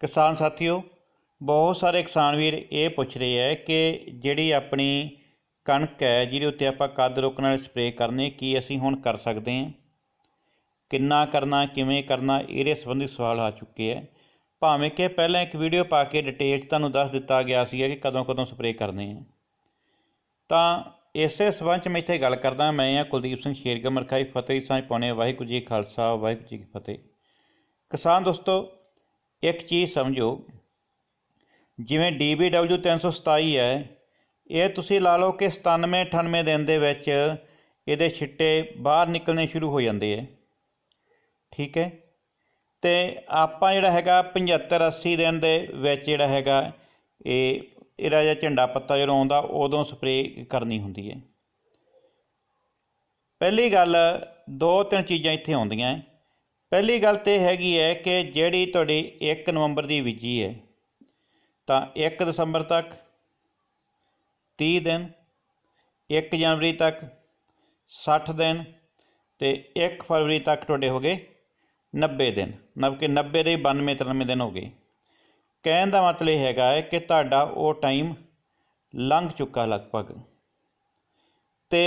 ਕਿਸਾਨ ਸਾਥੀਓ, ਬਹੁਤ ਸਾਰੇ ਕਿਸਾਨ ਵੀਰ ਇਹ ਪੁੱਛ ਰਹੇ ਹੈ ਕਿ ਜਿਹੜੀ ਆਪਣੀ ਕਣਕ ਹੈ, ਜਿਹਦੇ ਉੱਤੇ ਆਪਾਂ ਕੱਦ ਰੋਕਣ ਵਾਲੇ ਸਪਰੇਅ ਕਰਨੇ, ਕੀ ਅਸੀਂ ਹੁਣ ਕਰ ਸਕਦੇ ਹਾਂ? ਕਿੰਨਾ ਕਰਨਾ, ਕਿਵੇਂ ਕਰਨਾ, ਇਹਦੇ ਸੰਬੰਧੀ ਸਵਾਲ ਆ ਚੁੱਕੇ ਹੈ। ਭਾਵੇਂ ਕਿ ਪਹਿਲਾਂ ਇੱਕ ਵੀਡੀਓ ਪਾ ਕੇ ਡਿਟੇਲ 'ਚ ਤੁਹਾਨੂੰ ਦੱਸ ਦਿੱਤਾ ਗਿਆ ਸੀ ਕਿ ਕਦੋਂ ਕਦੋਂ ਸਪਰੇਅ ਕਰਨੇ ਆ ਤਾਂ ਇਸੇ ਸਬੰਧ 'ਚ ਮੈਂ ਇੱਥੇ ਗੱਲ ਕਰਦਾ, ਮੈਂ ਆ ਕੁਲਦੀਪ ਸਿੰਘ ਸ਼ੇਰਗਮਰ ਖਾਈ ਫਤਿਹ ਸਾਂਝ ਪਾਉਣੇ ਵਾਹਿਗੁਰੂ ਜੀ ਖਾਲਸਾ, ਵਾਹਿਗੁਰੂ ਜੀ ਕੀ ਫਤਿਹ। ਕਿਸਾਨ ਦੋਸਤੋ ਇੱਕ ਚੀਜ਼ ਸਮਝੋ, ਜਿਵੇਂ DBW 327 ਹੈ, ਇਹ ਤੁਸੀਂ ਲਾ ਲਓ ਕਿ 97 98 ਦਿਨ ਦੇ ਵਿੱਚ ਇਹਦੇ ਛਿੱਟੇ ਬਾਹਰ ਨਿਕਲਣੇ ਸ਼ੁਰੂ ਹੋ ਜਾਂਦੇ ਹੈ। ਠੀਕ ਹੈ? ਤੇ ਆਪਾਂ ਜਿਹੜਾ ਹੈਗਾ 75 80 ਦਿਨ ਦੇ ਵਿੱਚ ਜਿਹੜਾ ਹੈਗਾ, ਇਹ ਇਹਦਾ ਜਿਹੜਾ ਝੰਡਾ ਪੱਤਾ ਜਦੋਂ ਆਉਂਦਾ, ਉਦੋਂ ਸਪਰੇਅ ਕਰਨੀ ਹੁੰਦੀ ਹੈ। ਪਹਿਲੀ ਗੱਲ, ਦੋ ਤਿੰਨ ਚੀਜ਼ਾਂ ਇੱਥੇ ਆਉਂਦੀਆਂ ਪਹਿਲੀ ਗੱਲ ਤੇ ਹੈਗੀ ਹੈ ਕਿ ਜਿਹੜੀ ਤੁਹਾਡੀ 1 ਨਵੰਬਰ ਦੀ ਬੀਜੀ ਹੈ, ਤਾਂ 1 ਦਸੰਬਰ ਤੱਕ 30 ਦਿਨ 1 ਜਨਵਰੀ ਤੱਕ 60 ਦਿਨ ਤੇ 1 ਫਰਵਰੀ ਤੱਕ ਤੁਹਾਡੇ ਹੋ ਗਏ 90 ਦਿਨ, ਨਵ ਕਿ 90 ਦੇ 92 93 ਦਿਨ ਹੋ ਗਏ। ਕਹਿਣ ਦਾ ਮਤਲਬ ਇਹ ਹੈਗਾ ਹੈ ਕਿ ਤੁਹਾਡਾ ਉਹ ਟਾਈਮ ਲੰਘ ਚੁੱਕਾ ਲਗਭਗ। ਤੇ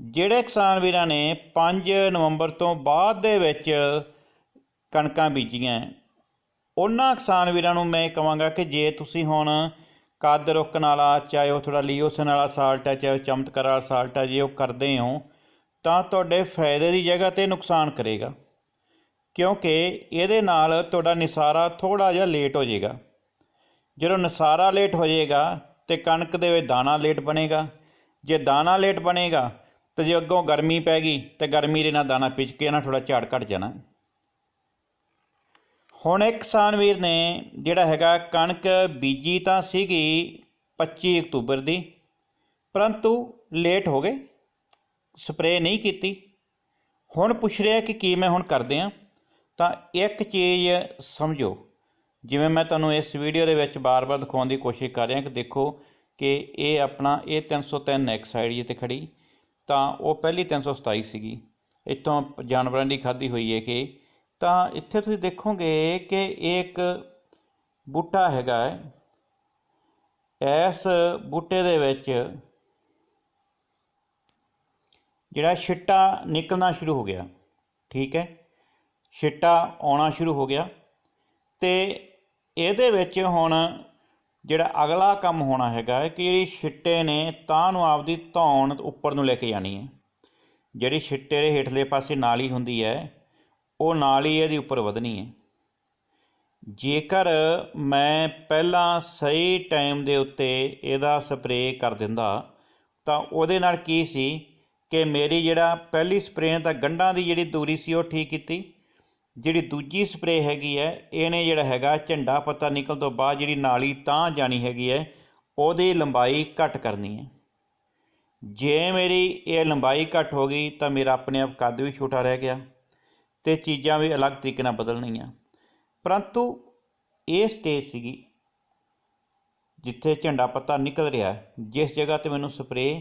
ਜਿਹੜੇ ਕਿਸਾਨ ਵੀਰਾਂ ਨੇ 5 ਨਵੰਬਰ ਤੋਂ ਬਾਅਦ ਦੇ ਵਿੱਚ ਕਣਕਾਂ ਬੀਜੀਆਂ, ਉਹਨਾਂ ਕਿਸਾਨ ਵੀਰਾਂ ਨੂੰ ਮੈਂ ਕਹਾਂਗਾ ਕਿ ਜੇ ਤੁਸੀਂ ਹੁਣ ਕੱਦ ਰੋਕਣ ਵਾਲਾ ਚਾਹੇ ਉਹ ਥੋੜਾ ਲੀਓਸਨ ਵਾਲਾ ਸਾਲਟ ਹੈ, ਚਾਹੇ ਉਹ ਚਮਤਕਾਰ ਵਾਲਾ ਸਾਲਟ ਹੈ, ਜੇ ਉਹ ਕਰਦੇ ਹੋ, ਤਾਂ ਤੁਹਾਡੇ ਫਾਇਦੇ ਦੀ ਜਗ੍ਹਾ ਤੇ ਨੁਕਸਾਨ ਕਰੇਗਾ। ਕਿਉਂਕਿ ਇਹਦੇ ਨਾਲ ਤੁਹਾਡਾ ਨਿਸਾਰਾ ਥੋੜਾ ਜਿਹਾ ਲੇਟ ਹੋ ਜਾਏਗਾ। ਜਦੋਂ ਨਿਸਾਰਾ ਲੇਟ ਹੋ ਜਾਏਗਾ ਤੇ ਕਣਕ ਦੇ ਵਿੱਚ ਦਾਣਾ ਲੇਟ ਬਣੇਗਾ। ਜੇ ਦਾਣਾ ਲੇਟ ਬਣੇਗਾ ਤੇ ਜੇ ਅੱਗੋਂ ਗਰਮੀ ਪੈ ਗਈ ਤੇ ਗਰਮੀ ਦੇ ਨਾਲ ਦਾਣਾ ਪਿਚ ਕੇ ਨਾ ਥੋੜਾ ਝਾੜ ਘਟ ਜਾਣਾ। ਹੁਣ ਇੱਕ ਕਿਸਾਨ ਵੀਰ ਨੇ ਜਿਹੜਾ ਹੈਗਾ ਕਣਕ ਬੀਜੀ ਤਾਂ ਸੀਗੀ 25 ਅਕਤੂਬਰ ਦੀ, ਪਰੰਤੂ ਲੇਟ ਹੋ ਗਏ, ਸਪਰੇਅ ਨਹੀਂ ਕੀਤੀ। ਹੁਣ ਪੁੱਛ ਰਿਹਾ ਕਿ ਕੀ ਮੈਂ ਹੁਣ ਕਰਦੇ ਆ, ਤਾਂ ਇੱਕ ਚੀਜ਼ ਸਮਝੋ। ਜਿਵੇਂ ਮੈਂ ਤੁਹਾਨੂੰ ਇਸ ਵੀਡੀਓ ਦੇ ਵਿੱਚ ਬਾਰ-ਬਾਰ ਦਿਖਾਉਣ ਦੀ ਕੋਸ਼ਿਸ਼ ਕਰ ਰਿਹਾ ਕਿ ਦੇਖੋ ਕਿ ਇਹ ਆਪਣਾ, ਇਹ 303 ਇੱਕ ਸਾਈਡ ਜੀ ਤੇ ਖੜੀ ਤਾਂ ਉਹ ਪਹਿਲੀ 327 ਸੀਗੀ। ਇੱਥੋਂ ਜਾਨਵਰਾਂ ਦੀ ਖਾਦੀ ਹੋਈ ਹੈ ਕਿ ਤਾਂ ਇੱਥੇ ਤੁਸੀਂ ਦੇਖੋਗੇ ਕਿ ਇਹ ਇੱਕ ਬੂਟਾ ਹੈਗਾ ਹੈ। ਇਸ ਬੂਟੇ ਦੇ ਵਿੱਚ ਜਿਹੜਾ ਛਿੱਟਾ ਨਿਕਲਣਾ ਸ਼ੁਰੂ ਹੋ ਗਿਆ, ਠੀਕ ਹੈ? ਛਿੱਟਾ ਆਉਣਾ ਸ਼ੁਰੂ ਹੋ ਗਿਆ ਤੇ ਇਹਦੇ ਵਿੱਚ ਹੁਣ ਜਿਹੜਾ ਅਗਲਾ ਕੰਮ ਹੋਣਾ ਹੈਗਾ ਕਿ ਜਿਹੜੀ ਛਿੱਟੇ ਨੇ ਤਾਂ ਨੂੰ ਆਪਦੀ ਧੌਣ ਉੱਪਰ ਨੂੰ ਲੈ ਕੇ ਜਾਣੀ ਹੈ। ਜਿਹੜੀ ਛਿੱਟੇ ਦੇ ਹੇਠਲੇ ਪਾਸੇ ਨਾਲੀ ਹੁੰਦੀ ਹੈ, ਉਹ ਨਾਲੀ ਇਹਦੀ ਉੱਪਰ ਵਧਣੀ ਹੈ। ਜੇਕਰ ਮੈਂ ਪਹਿਲਾਂ ਸਹੀ ਟਾਈਮ ਦੇ ਉੱਤੇ ਇਹਦਾ ਸਪਰੇਅ ਕਰ ਦਿੰਦਾ, ਤਾਂ ਉਹਦੇ ਨਾਲ ਕੀ ਸੀ ਕਿ ਮੇਰੀ ਜਿਹੜਾ ਪਹਿਲੀ ਸਪਰੇਅ ਤਾਂ ਗੰਢਾਂ ਦੀ ਜਿਹੜੀ ਦੂਰੀ ਸੀ ਉਹ ਠੀਕ ਕੀਤੀ ਜਿਹੜੀ ਦੂਜੀ ਸਪਰੇਅ ਹੈਗੀ ਹੈ, ਇਹਨੇ ਜਿਹੜਾ ਹੈਗਾ ਝੰਡਾ ਪੱਤਾ ਨਿਕਲ ਤੋਂ ਬਾਅਦ ਜਿਹੜੀ ਨਾਲੀ ਤਾਂ ਜਾਣੀ ਹੈਗੀ ਹੈ, ਉਹਦੀ ਲੰਬਾਈ ਘੱਟ ਕਰਨੀ ਹੈ। ਜੇ ਮੇਰੀ ਇਹ ਲੰਬਾਈ ਘੱਟ ਹੋ ਗਈ ਤਾਂ ਮੇਰਾ ਆਪਣੇ ਆਪ ਕੱਦ ਵੀ ਛੋਟਾ ਰਹਿ ਗਿਆ ਤੇ ਚੀਜ਼ਾਂ ਵੀ ਅਲੱਗ ਤਰੀਕੇ ਨਾਲ ਬਦਲਣੀਆਂ। ਪਰੰਤੂ ਇਹ ਸਟੇਜ ਸੀਗੀ ਜਿੱਥੇ ਝੰਡਾ ਪੱਤਾ ਨਿਕਲ ਰਿਹਾ ਜਿਸ ਜਗ੍ਹਾ ਤੇ ਮੈਨੂੰ ਸਪਰੇਅ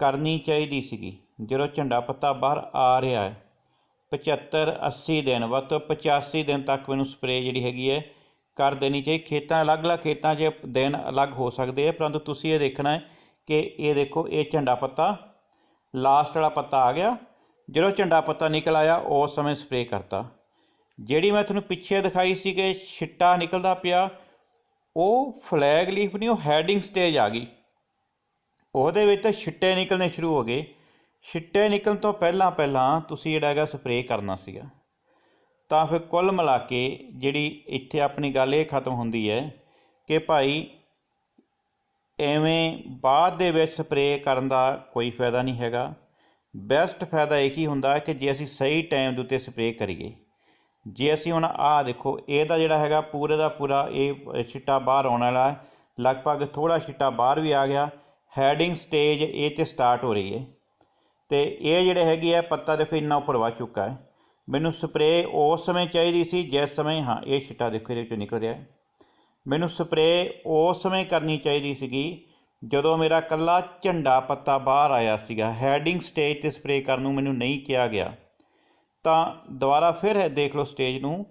ਕਰਨੀ ਚਾਹੀਦੀ ਸੀਗੀ, ਜਦੋਂ ਝੰਡਾ ਪੱਤਾ ਬਾਹਰ ਆ ਰਿਹਾ ਹੈ। 75 80 ਦਿਨ, ਵੱਧ ਤੋਂ 85 ਦਿਨ ਤੱਕ ਮੈਨੂੰ ਸਪਰੇਅ ਜਿਹੜੀ ਹੈਗੀ ਹੈ ਕਰ ਦੇਣੀ ਚਾਹੀਦੀ ਖੇਤਾਂ, ਅਲੱਗ-ਅਲੱਗ ਖੇਤਾਂ 'ਚ ਦਿਨ ਅਲੱਗ ਹੋ ਸਕਦੇ ਆ, ਪਰੰਤੂ ਤੁਸੀਂ ਇਹ ਦੇਖਣਾ ਹੈ ਕਿ ਇਹ ਦੇਖੋ, ਇਹ ਝੰਡਾ ਪੱਤਾ ਲਾਸਟ ਵਾਲਾ ਪੱਤਾ ਆ ਗਿਆ। ਜਦੋਂ ਝੰਡਾ ਪੱਤਾ ਨਿਕਲ ਆਇਆ, ਉਸ ਸਮੇਂ ਸਪਰੇਅ ਕਰਤਾ। ਜਿਹੜੀ ਮੈਂ ਤੁਹਾਨੂੰ ਪਿੱਛੇ ਦਿਖਾਈ ਸੀ ਕਿ ਛਿੱਟਾ ਨਿਕਲਦਾ ਪਿਆ, ਉਹ ਫਲੈਗ ਲੀਫ ਨਹੀਂ, ਉਹ ਹੈਡਿੰਗ ਸਟੇਜ ਆ ਗਈ। ਉਹਦੇ ਵਿੱਚ ਤਾਂ ਛਿੱਟੇ ਨਿਕਲਣੇ ਸ਼ੁਰੂ ਹੋ ਗਏ। ਛਿੱਟੇ ਨਿਕਲਣ ਤੋਂ ਪਹਿਲਾਂ ਪਹਿਲਾਂ ਤੁਸੀਂ ਜਿਹੜਾ ਹੈਗਾ ਸਪਰੇਅ ਕਰਨਾ ਸੀਗਾ। ਤਾਂ ਫਿਰ ਕੁੱਲ ਮਿਲਾ ਕੇ ਜਿਹੜੀ ਇੱਥੇ ਆਪਣੀ ਗੱਲ ਇਹ ਖਤਮ ਹੁੰਦੀ ਹੈ ਕਿ ਭਾਈ ਐਵੇਂ ਬਾਅਦ ਦੇ ਵਿੱਚ ਸਪਰੇਅ ਕਰਨ ਦਾ ਕੋਈ ਫਾਇਦਾ ਨਹੀਂ ਹੈਗਾ। ਬੈਸਟ ਫਾਇਦਾ ਇਹੀ ਹੁੰਦਾ ਕਿ ਜੇ ਅਸੀਂ ਸਹੀ ਟਾਈਮ ਦੇ ਉੱਤੇ ਸਪਰੇਅ ਕਰੀਏ। ਜੇ ਅਸੀਂ ਹੁਣ ਆਹ ਦੇਖੋ, ਇਹਦਾ ਜਿਹੜਾ ਹੈਗਾ ਪੂਰੇ ਦਾ ਪੂਰਾ ਇਹ ਛਿੱਟਾ ਬਾਹਰ ਆਉਣ ਵਾਲਾ ਹੈ। ਲਗਭਗ ਥੋੜਾ ਛਿੱਟਾ ਬਾਹਰ ਵੀ ਆ ਗਿਆ। ਹੈਡਿੰਗ ਸਟੇਜ ਇਹ ਤੇ ਸਟਾਰਟ ਹੋ ਰਹੀ ਹੈ। ਤੇ ਇਹ ਜਿਹੜੇ ਹੈਗੇ ਹੈ ਪੱਤਾ ਦੇਖੋ ਇੰਨਾ ਉੱਪਰ ਵੱਧ ਚੁੱਕਾ ਹੈ। ਮੈਨੂੰ ਸਪਰੇਅ ਉਸ ਸਮੇਂ ਚਾਹੀਦੀ ਸੀ, ਜਿਸ ਸਮੇਂ ਹਾਂ, ਇਹ ਛਿੱਟਾ ਦੇਖੋ ਇਹਦੇ ਵਿੱਚੋਂ ਨਿਕਲ ਰਿਹਾ ਮੈਨੂੰ ਸਪਰੇਅ ਉਸ ਸਮੇਂ ਕਰਨੀ ਚਾਹੀਦੀ ਸੀਗੀ, ਜਦੋਂ ਮੇਰਾ ਕੱਲਾ ਝੰਡਾ ਪੱਤਾ ਬਾਹਰ ਆਇਆ ਸੀਗਾ। ਹੈਡਿੰਗ ਸਟੇਜ ਤੇ ਸਪਰੇਅ ਕਰਨ ਨੂੰ ਮੈਨੂੰ ਨਹੀਂ ਕਿਹਾ ਗਿਆ। ਤਾਂ ਦੁਬਾਰਾ ਫਿਰ ਹੈ ਦੇਖ ਲਓ ਸਟੇਜ ਨੂੰ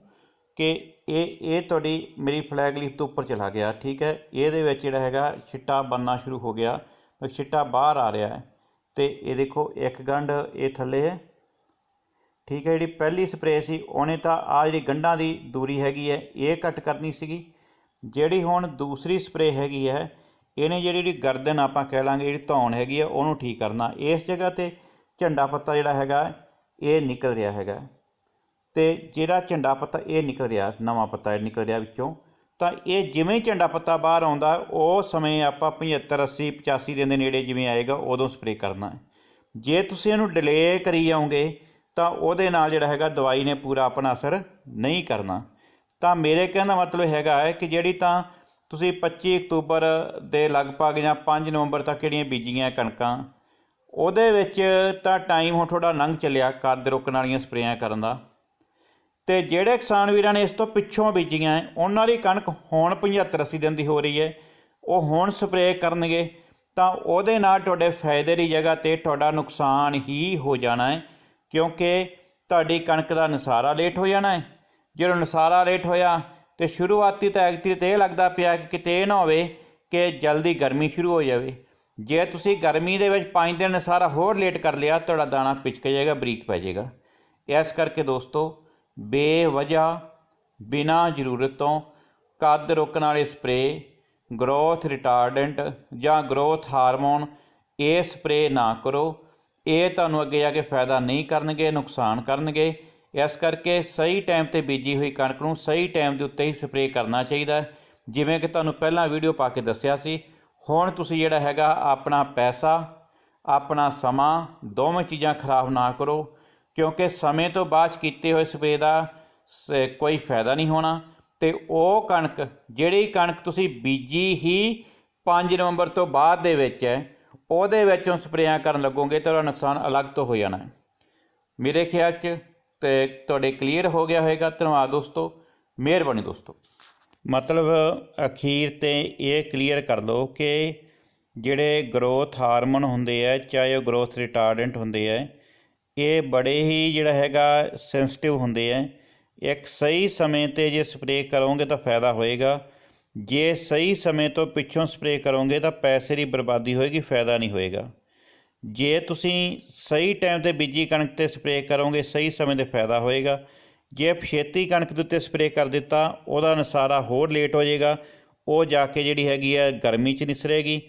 ਕਿ ਇਹ ਇਹ ਤੁਹਾਡੀ ਮੇਰੀ ਫਲੈਗ ਲੀਫ ਤੋਂ ਉੱਪਰ ਚਲਾ ਗਿਆ, ਠੀਕ ਹੈ? ਇਹਦੇ ਵਿੱਚ ਜਿਹੜਾ ਹੈਗਾ ਛਿੱਟਾ ਬੰਨਣਾ ਸ਼ੁਰੂ ਹੋ ਗਿਆ। ਛਿੱਟਾ ਬਾਹਰ ਆ ਰਿਹਾ ਹੈ। ਤੇ ਇਹ ਦੇਖੋ, ਇੱਕ ਗੰਢ ਇਹ ਥੱਲੇ ਹੈ। ਠੀਕ ਹੈ, ਜਿਹੜੀ ਪਹਿਲੀ ਸਪਰੇਅ ਸੀ, ਉਹਨੇ ਤਾਂ ਆ ਜਿਹੜੀ ਗੰਢਾਂ ਦੀ ਦੂਰੀ ਹੈਗੀ ਹੈ, ਇਹ ਘੱਟ ਕਰਨੀ ਸੀਗੀ। ਜਿਹੜੀ ਹੁਣ ਦੂਸਰੀ ਸਪਰੇਅ ਹੈਗੀ ਹੈ, ਇਹਨੇ ਜਿਹੜੀ ਜਿਹੜੀ ਗਰਦਨ ਆਪਾਂ ਕਹਿ ਲਾਂਗੇ, ਜਿਹੜੀ ਧੌਣ ਹੈਗੀ ਹੈ, ਉਹਨੂੰ ਠੀਕ ਕਰਨਾ। ਇਸ ਜਗ੍ਹਾ ਤੇ ਝੰਡਾ ਪੱਤਾ ਜਿਹੜਾ ਹੈਗਾ, ਇਹ ਨਿਕਲ ਰਿਹਾ ਹੈਗਾ। ਤੇ ਜਿਹੜਾ ਝੰਡਾ ਪੱਤਾ, ਇਹ ਨਿਕਲ ਰਿਹਾ, ਨਵਾਂ ਪੱਤਾ ਇਹ ਨਿਕਲ ਰਿਹਾ ਵਿੱਚੋਂ। ਤਾਂ ਇਹ ਜਿਵੇਂ ਝੰਡਾ ਪੱਤਾ ਬਾਹਰ ਆਉਂਦਾ, ਉਹ ਸਮੇਂ ਆਪਾਂ 75 80 85 ਦਿਨ ਦੇ ਨੇੜੇ ਜਿਵੇਂ ਆਏਗਾ, ਉਦੋਂ ਸਪਰੇਅ ਕਰਨਾ ਹੈ। ਜੇ ਤੁਸੀਂ ਇਹਨੂੰ ਡਿਲੇ ਕਰੀ ਜਾਓਗੇ, ਤਾਂ ਉਹਦੇ ਨਾਲ ਜਿਹੜਾ ਹੈਗਾ ਦਵਾਈ ਨੇ ਪੂਰਾ ਆਪਣਾ ਅਸਰ ਨਹੀਂ ਕਰਨਾ। ਤਾਂ ਮੇਰੇ ਕਹਿਣ ਦਾ ਮਤਲਬ ਹੈਗਾ ਹੈ ਕਿ ਜਿਹੜੀ ਤਾਂ ਤੁਸੀਂ 25 ਅਕਤੂਬਰ ਦੇ ਲਗਭਗ ਜਾਂ 5 ਨਵੰਬਰ ਤੱਕ ਜਿਹੜੀਆਂ ਬੀਜੀਆਂ ਕਣਕਾਂ, ਉਹਦੇ ਵਿੱਚ ਤਾਂ ਟਾਈਮ ਹੁਣ ਥੋੜਾ ਲੰਘ ਚੱਲਿਆ, ਕੱਦ ਰੁਕਣ ਵਾਲੀਆਂ ਸਪਰੇਆਂ ਕਰਨ ਦਾ। ਤੇ ਜਿਹੜੇ ਕਿਸਾਨ ਵੀਰਾਂ ਨੇ ਇਸ ਤੋਂ ਪਿੱਛੋਂ ਬੀਜੀਆਂ ਉਹਨਾਂ ਦੀ ਕਣਕ ਹੁਣ 75 80 ਦਿਨ ਦੀ ਹੋ ਰਹੀ ਹੈ। ਉਹ ਹੁਣ ਸਪਰੇਅ ਕਰਨਗੇ, ਤਾਂ ਉਹਦੇ ਨਾਲ ਤੁਹਾਡੇ ਫਾਇਦੇ ਦੀ ਜਗ੍ਹਾ ਤੇ ਤੁਹਾਡਾ ਨੁਕਸਾਨ ਹੀ ਹੋ ਜਾਣਾ ਹੈ, ਕਿਉਂਕਿ ਤੁਹਾਡੀ ਕਣਕ ਦਾ ਨਸਾਰਾ ਲੇਟ ਹੋ ਜਾਣਾ ਹੈ। ਜਦੋਂ ਨਸਾਰਾ ਲੇਟ ਹੋਇਆ ਤੇ ਸ਼ੁਰੂਆਤੀ ਤਾਂ ਐਗਤੀ ਤੇ ਇਹ ਲੱਗਦਾ ਪਿਆ ਕਿ ਕਿਤੇ ਇਹ ਨਾ ਹੋਵੇ ਕਿ ਜਲਦੀ ਗਰਮੀ ਸ਼ੁਰੂ ਹੋ ਜਾਵੇ। ਜੇ ਤੁਸੀਂ ਗਰਮੀ ਦੇ ਵਿੱਚ 5 ਦਿਨ ਨਸਾਰਾ ਹੋਰ ਲੇਟ ਕਰ ਲਿਆ, ਤੁਹਾਡਾ ਦਾਣਾ ਪਿਚਕ ਜਾਏਗਾ, ਬਰੀਕ ਪੈ ਜਾਏਗਾ। ਇਸ ਕਰਕੇ ਦੋਸਤੋ ਬੇਵਜ੍ਹਾ ਬਿਨਾਂ ਜ਼ਰੂਰਤ ਤੋਂ ਕੱਦ ਰੋਕਣ ਵਾਲੇ ਸਪਰੇ ਗਰੋਥ ਰਿਟਾਰਡੈਂਟ ਜਾਂ ਗਰੋਥ ਹਾਰਮੋਨ ਇਹ ਸਪਰੇ ਨਾ ਕਰੋ। ਇਹ ਤੁਹਾਨੂੰ ਅੱਗੇ ਜਾ ਕੇ ਫਾਇਦਾ ਨਹੀਂ ਕਰਨਗੇ, ਨੁਕਸਾਨ ਕਰਨਗੇ। ਇਸ ਕਰਕੇ ਸਹੀ ਟਾਈਮ ਤੇ ਬੀਜੀ ਹੋਈ ਕਣਕ ਨੂੰ ਸਹੀ ਟਾਈਮ ਦੇ ਉੱਤੇ ਹੀ ਸਪਰੇ ਕਰਨਾ ਚਾਹੀਦਾ ਹੈ। ਜਿਵੇਂ ਕਿ ਤੁਹਾਨੂੰ ਪਹਿਲਾਂ ਵੀਡੀਓ ਪਾ ਕੇ ਦੱਸਿਆ ਸੀ, ਹੁਣ ਤੁਸੀਂ ਜਿਹੜਾ ਹੈਗਾ ਆਪਣਾ ਪੈਸਾ, ਆਪਣਾ ਸਮਾਂ, ਦੋਵੇਂ ਚੀਜ਼ਾਂ ਖਰਾਬ ਨਾ ਕਰੋ। ਕਿਉਂਕਿ ਸਮੇਂ ਤੋਂ ਬਾਅਦ 'ਚ ਕੀਤੇ ਹੋਏ ਸਪਰੇ ਦਾ ਸ- ਕੋਈ ਫਾਇਦਾ ਨਹੀਂ ਹੋਣਾ। ਤੇ ਉਹ ਕਣਕ, ਜਿਹੜੀ ਕਣਕ ਤੁਸੀਂ ਬੀਜੀ ਹੀ 5 ਨਵੰਬਰ ਤੋਂ ਬਾਅਦ ਦੇ ਵਿੱਚ ਹੈ, ਉਹਦੇ ਵਿੱਚੋਂ ਸਪਰੇਆਂ ਕਰਨ ਲੱਗੋਗੇ ਤਾਂ ਉਹਦਾ ਨੁਕਸਾਨ ਅਲੱਗ ਤੋਂ ਹੋ ਜਾਣਾ ਹੈ। ਮੇਰੇ ਖਿਆਲ 'ਚ ਤੇ ਤੁਹਾਡੇ ਕਲੀਅਰ ਹੋ ਗਿਆ ਹੋਵੇਗਾ ਧੰਨਵਾਦ ਦੋਸਤੋ, ਮਿਹਰਬਾਨੀ ਦੋਸਤੋ। ਮਤਲਬ ਅਖੀਰ ਤੇ ਇਹ ਕਲੀਅਰ ਕਰ ਲਓ ਕਿ ਜਿਹੜੇ ਗਰੋਥ ਹਾਰਮੋਨ ਹੁੰਦੇ ਆ ਚਾਹੇ ਉਹ ਗਰੋਥ ਰਿਟਾਰਡੈਂਟ ਹੁੰਦੇ ਆ ਇਹ ਬੜੇ ਹੀ ਜਿਹੜਾ ਹੈਗਾ ਸੈਂਸਿਟਿਵ ਹੁੰਦੇ ਆ। ਇੱਕ ਸਹੀ ਸਮੇਂ ਤੇ ਜੇ ਸਪਰੇਅ ਕਰੋਗੇ ਤਾਂ ਫਾਇਦਾ ਹੋਏਗਾ। ਜੇ ਸਹੀ ਸਮੇਂ ਤੋਂ ਪਿੱਛੋਂ ਸਪਰੇਅ ਕਰੋਗੇ ਤਾਂ ਪੈਸੇ ਦੀ ਬਰਬਾਦੀ ਹੋਏਗੀ, ਫਾਇਦਾ ਨਹੀਂ ਹੋਏਗਾ। ਜੇ ਤੁਸੀਂ ਸਹੀ ਟਾਈਮ ਤੇ ਬੀਜੀ ਕਣਕ ਤੇ ਸਪਰੇਅ ਕਰੋਗੇ, ਸਹੀ ਸਮੇਂ ਤੇ ਫਾਇਦਾ ਹੋਏਗਾ। ਜੇ ਛੇਤੀ ਕਣਕ ਦੇ ਉੱਤੇ ਸਪਰੇਅ ਕਰ ਦਿੱਤਾ, ਉਹਦਾ ਨਸਾਰਾ ਹੋਰ ਲੇਟ ਹੋ ਜਾਏਗਾ। ਉਹ ਜਾ ਕੇ ਜਿਹੜੀ ਹੈਗੀ ਹੈ ਗਰਮੀ 'ਚ ਨਿਸਰੇਗੀ।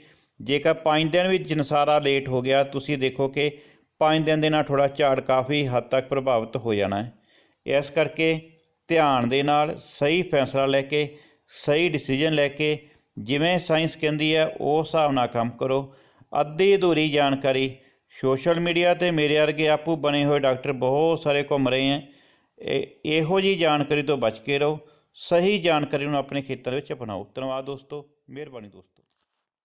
ਜੇਕਰ 5 ਦਿਨ ਵਿੱਚ ਨਸਾਰਾ ਲੇਟ ਹੋ ਗਿਆ, ਤੁਸੀਂ ਦੇਖੋ ਕਿ 5 ਦਿਨ ਦੇ ਨਾਲ ਥੋੜਾ ਝਾੜ ਕਾਫੀ ਹੱਦ ਤੱਕ ਪ੍ਰਭਾਵਿਤ ਹੋ ਜਾਣਾ ਹੈ। ਇਸ ਕਰਕੇ ਧਿਆਨ ਦੇ ਨਾਲ ਸਹੀ ਫੈਸਲਾ ਲੈ ਕੇ, ਸਹੀ ਡਿਸੀਜਨ ਲੈ ਕੇ, ਜਿਵੇਂ ਸਾਇੰਸ ਕਹਿੰਦੀ ਹੈ ਉਸ ਹਿਸਾਬ ਨਾਲ ਕੰਮ ਕਰੋ। ਅੱਧੀ ਅਧੂਰੀ ਜਾਣਕਾਰੀ ਸੋਸ਼ਲ ਮੀਡੀਆ ਤੇ ਮੇਰੇ ਵਰਗੇ ਆਪੂ ਬਣੇ ਹੋਏ ਡਾਕਟਰ ਬਹੁਤ ਸਾਰੇ ਘੁੰਮ ਰਹੇ ਹੈ। ਇਹ, ਇਹੋ ਜੀ ਜਾਣਕਾਰੀ ਤੋਂ ਬਚ ਕੇ ਰਹੋ। ਸਹੀ ਜਾਣਕਾਰੀ ਨੂੰ ਆਪਣੇ ਖੇਤਰ ਵਿੱਚ ਅਪਣਾਓ। ਧੰਨਵਾਦ ਦੋਸਤੋ, ਮਿਹਰਬਾਨੀ ਦੋਸਤੋ।